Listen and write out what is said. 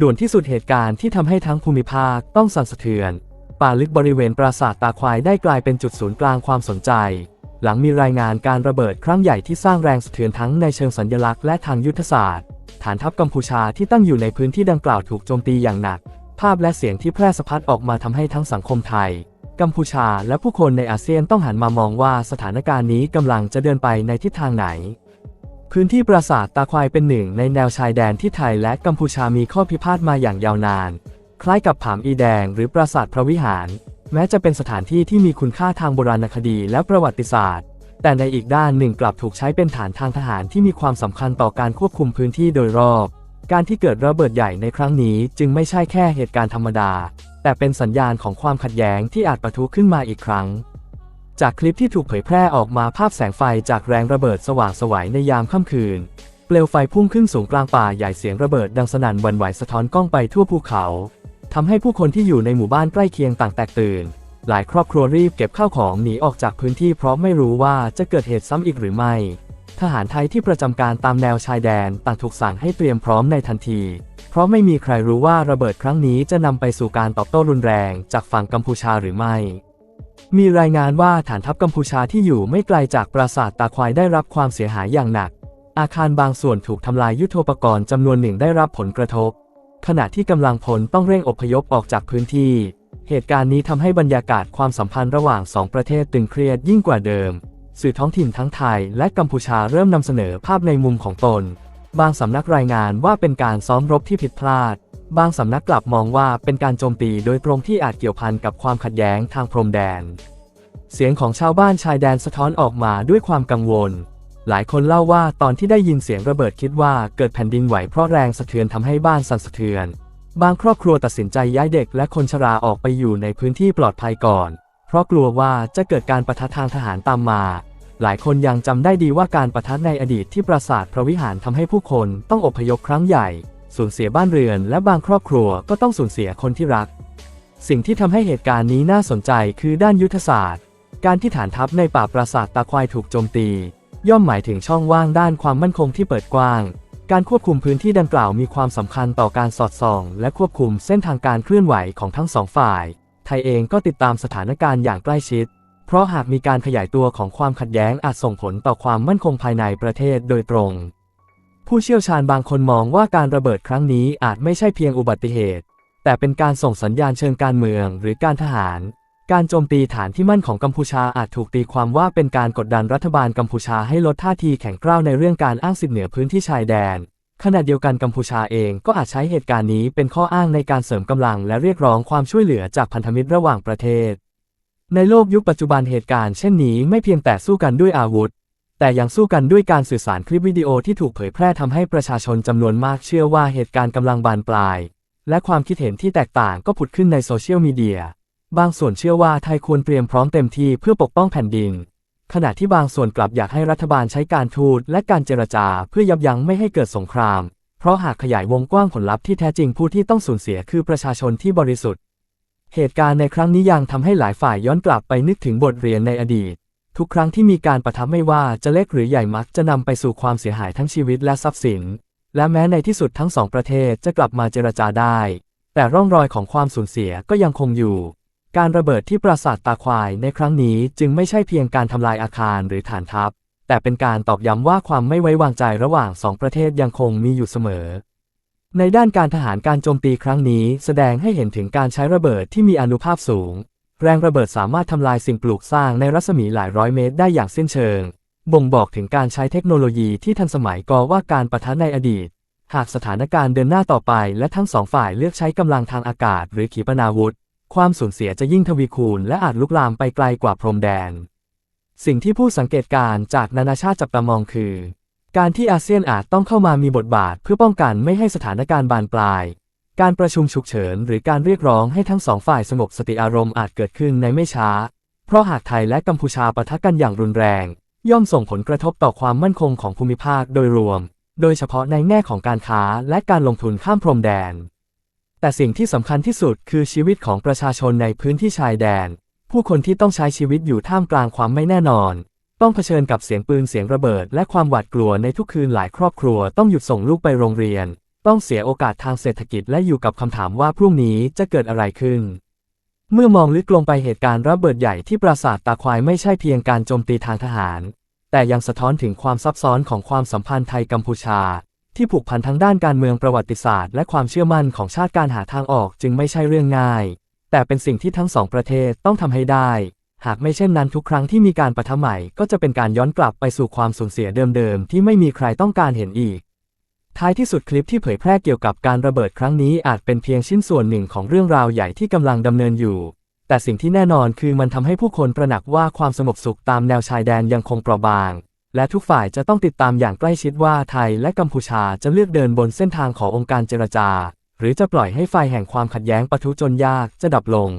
ด่วนที่สุดเหตุการณ์ที่ทำให้ทั้งภูมิภาคต้องสั่นสะเทือน ป่าลึกบริเวณปราสาทตาควายได้กลายเป็นจุดศูนย์กลางความสนใจ หลังมีรายงานการระเบิดครั้งใหญ่ที่สร้างแรงสะเทือนทั้งในเชิงสัญลักษณ์และทางยุทธศาสตร์ ฐานทัพกัมพูชาที่ตั้งอยู่ในพื้นที่ดังกล่าวถูกโจมตีอย่างหนัก ภาพและเสียงที่แพร่สะพัดออกมาทำให้ทั้งสังคมไทย กัมพูชาและผู้คนในอาเซียนต้องหันมามองว่าสถานการณ์นี้กำลังจะเดินไปในทิศทางไหน พื้นที่ปราสาทตาควายเป็นหนึ่งในแนวชายแดนที่ไทยและกัมพูชามีข้อพิพาทมาอย่างยาวนาน คล้ายกับผามอีแดงหรือปราสาทพระวิหาร แม้จะเป็นสถานที่ที่มีคุณค่าทางโบราณคดีและประวัติศาสตร์ แต่ในอีกด้านหนึ่งกลับถูกใช้เป็นฐานทางทหารที่มีความสำคัญต่อการควบคุมพื้นที่โดยรอบ การที่เกิดระเบิดใหญ่ในครั้งนี้จึงไม่ใช่แค่เหตุการณ์ธรรมดา แต่เป็นสัญญาณของความขัดแย้งที่อาจปะทุขึ้นมาอีกครั้ง จากคลิปที่ถูกเผยแพร่ออกมาภาพแสงไฟจากแรงระเบิดสว่างสวัยในยามค่ำคืน เปลวไฟพุ่งขึ้นสูงกลางป่าใหญ่เสียงระเบิดดังสนั่นวั่นไหวสะท้อนกล้องไปทั่วภูเขาทำให้ผู้คนที่อยู่ในหมู่บ้านใกล้เคียงต่างแตกตื่น หลายครอบครัวรีบเก็บข้าวของหนีออกจากพื้นที่เพราะไม่รู้ว่าจะเกิดเหตุซ้ำอีกหรือไม่ ทหารไทยที่ประจำการตามแนวชายแดนต่างถูกสั่งให้เตรียมพร้อมในทันที เพราะไม่มีใครรู้ว่าระเบิดครั้งนี้จะนำไปสู่การตอบโต้รุนแรงจากฝั่งกัมพูชาหรือไม่ มีรายงานว่าฐานทัพกัมพูชาที่อยู่ไม่ไกลจากปราสาทตาควายได้รับความเสียหายอย่างหนัก อาคารบางส่วนถูกทำลายยุทโธปกรณ์จำนวนหนึ่งได้รับผลกระทบ ขณะที่กำลังพลต้องเร่งอพยพออกจากพื้นที่ เหตุการณ์นี้ทำให้บรรยากาศความสัมพันธ์ระหว่างสองประเทศตึงเครียดยิ่งกว่าเดิม สื่อท้องถิ่นทั้งไทยและกัมพูชาเริ่มนำเสนอภาพในมุมของตน บางสำนักรายงานว่าเป็นการซ้อมรบที่ผิดพลาด บางสำนักกลับมองว่าเป็นการโจมตีโดยตรงที่อาจเกี่ยวพันกับความขัดแย้งทางพรมแดน เสียงของชาวบ้านชายแดนสะท้อนออกมาด้วยความกังวล หลายคนเล่าว่าตอนที่ได้ยินเสียงระเบิดคิดว่าเกิดแผ่นดินไหวเพราะแรงสะเทือนทำให้บ้านสั่นสะเทือน บางครอบครัวตัดสินใจย้ายเด็กและคนชราออกไปอยู่ในพื้นที่ปลอดภัยก่อน เพราะกลัวว่าจะเกิดการประทะทางทหารตามมาหลายคนยังจำได้ดีว่าการประทะในอดีตที่ปราสาทพระวิหารทำให้ผู้คนต้องอพยพครั้งใหญ่ สูญเสียบ้านเรือน และบางครอบครัวก็ต้องสูญเสียคนที่รัก สิ่งที่ทำให้เหตุการณ์นี้น่าสนใจคือด้านยุทธศาสตร์ การที่ฐานทัพในป่าปราสาทตาควายถูกโจมตี ย่อมหมายถึงช่องว่างด้านความมั่นคงที่เปิดกว้าง การควบคุมพื้นที่ดังกล่าวมีความสำคัญต่อการสอดส่อง และควบคุมเส้นทางการเคลื่อนไหวของทั้งสองฝ่าย ไทยเองก็ติดตามสถานการณ์อย่างใกล้ชิด เพราะหากมีการขยายตัวของความขัดแย้งอาจส่งผลต่อความมั่นคงภายในประเทศโดยตรง ผู้เชี่ยวชาญบางคนมองว่าการระเบิดครั้งนี้อาจไม่ใช่เพียงอุบัติเหตุ แต่เป็นการส่งสัญญาณเชิงการเมืองหรือการทหาร การโจมตีฐานที่มั่นของกัมพูชาอาจถูกตีความว่าเป็นการกดดันรัฐบาลกัมพูชาให้ลดท่าทีแข็งกร้าวในเรื่องการอ้างสิทธิเหนือพื้นที่ชายแดน ขณะเดียวกันกัมพูชาเองก็อาจใช้เหตุการณ์นี้เป็นข้ออ้างในการเสริมกำลังและเรียกร้องความช่วยเหลือจากพันธมิตรระหว่างประเทศ ในโลกยุคปัจจุบันเหตุการณ์เช่นนี้ไม่เพียงแต่สู้กันด้วยอาวุธ แต่ยังสู้กันด้วยการสื่อสารคลิปวิดีโอที่ถูกเผยแพร่ทำให้ประชาชนจำนวนมากเชื่อว่าเหตุการณ์กำลังบานปลาย และความคิดเห็นที่แตกต่างก็ผุดขึ้นในโซเชียลมีเดีย บางส่วนเชื่อว่าไทยควรเตรียมพร้อมเต็มที่เพื่อปกป้องแผ่นดิน ขณะที่บางส่วนกลับอยากให้รัฐบาลใช้การทูตและการเจรจาเพื่อยับยั้งไม่ให้เกิดสงคราม เพราะหากขยายวงกว้างผลลัพธ์ที่แท้จริงผู้ที่ต้องสูญเสียคือประชาชนที่บริสุทธิ์ เหตุการณ์ในครั้งนี้ยังทำให้หลายฝ่ายย้อนกลับไปนึกถึงบทเรียนในอดีต ทุกครั้งที่มีการประทับไม่ว่าจะเล็กหรือใหญ่มักจะนำไปสู่ความเสียหายทั้งชีวิตและทรัพย์สิน และแม้ในที่สุดทั้งสองประเทศจะกลับมาเจรจาได้ แต่ร่องรอยของความสูญเสียก็ยังคงอยู่ การระเบิดที่ปราสาทตาควายในครั้งนี้จึงไม่ใช่เพียงการทำลายอาคารหรือฐานทัพ แต่เป็นการตอกย้ำว่าความไม่ไว้วางใจระหว่างสองประเทศยังคงมีอยู่เสมอ ในด้านการทหารการโจมตีครั้งนี้แสดงให้เห็นถึงการใช้ระเบิดที่มีอนุภาพสูง แรงระเบิดสามารถทำลายสิ่งปลูกสร้างในรัศมีหลายร้อยเมตรได้อย่างสิ้นเชิง บ่งบอกถึงการใช้เทคโนโลยีที่ทันสมัยกว่าการประทะในอดีต หากสถานการณ์เดินหน้าต่อไปและทั้งสองฝ่ายเลือกใช้กำลังทางอากาศหรือขีปนาวุธ ความสูญเสียจะยิ่งทวีคูณและอาจลุกลามไปไกลกว่าพรมแดน สิ่งที่ผู้สังเกตการณ์จากนานาชาติจับตามองคือ การที่อาเซียนอาจต้องเข้ามามีบทบาทเพื่อป้องกันไม่ให้สถานการณ์บานปลาย การประชุมฉุกเฉินหรือการเรียกร้องให้ทั้งสองฝ่ายสงบสติอารมณ์อาจเกิดขึ้นในไม่ช้า เพราะหากไทยและกัมพูชาปะทะกันอย่างรุนแรง ย่อมส่งผลกระทบต่อความมั่นคงของภูมิภาคโดยรวม โดยเฉพาะในแง่ของการค้าและการลงทุนข้ามพรมแดน แต่สิ่งที่สำคัญที่สุดคือชีวิตของประชาชนในพื้นที่ชายแดน ผู้คนที่ต้องใช้ชีวิตอยู่ท่ามกลางความไม่แน่นอน ต้องเผชิญกับเสียงปืนเสียงระเบิด และความหวาดกลัวในทุกคืนหลายครอบครัวต้องหยุดส่งลูกไปโรงเรียน ต้องเสียโอกาสทางเศรษฐกิจและอยู่กับคำถามว่าพรุ่งนี้จะเกิดอะไรขึ้น เมื่อมองลึกลงไปเหตุการณ์ระเบิดใหญ่ที่ปราสาทตาควายไม่ใช่เพียงการโจมตีทางทหาร แต่ยังสะท้อนถึงความซับซ้อนของความสัมพันธ์ไทยกัมพูชา ที่ผูกพันทั้งด้านการเมืองประวัติศาสตร์และความเชื่อมั่นของชาติการหาทางออกจึงไม่ใช่เรื่องง่าย แต่เป็นสิ่งที่ทั้งสองประเทศต้องทำให้ได้ หากไม่เช่นนั้นทุกครั้งที่มีการปะทะใหม่ก็จะเป็นการย้อนกลับไปสู่ความสูญเสียเดิมๆที่ไม่มีใครต้องการเห็นอีก ท้ายที่สุดคลิปที่เผยแพร่เกี่ยวกับการระเบิดครั้งนี้อาจเป็นเพียงชิ้นส่วนหนึ่งของเรื่องราวใหญ่ที่กำลังดำเนินอยู่ แต่สิ่งที่แน่นอนคือมันทำให้ผู้คนตระหนักว่าความสงบสุขตามแนวชายแดนยังคงเปราะบาง และทุกฝ่ายจะต้องติดตามอย่างใกล้ชิดว่าไทยและกัมพูชาจะเลือกเดินบนเส้นทางขององค์การเจรจา หรือจะปล่อยให้ไฟแห่งความขัดแย้งปะทุจนยากจะดับลง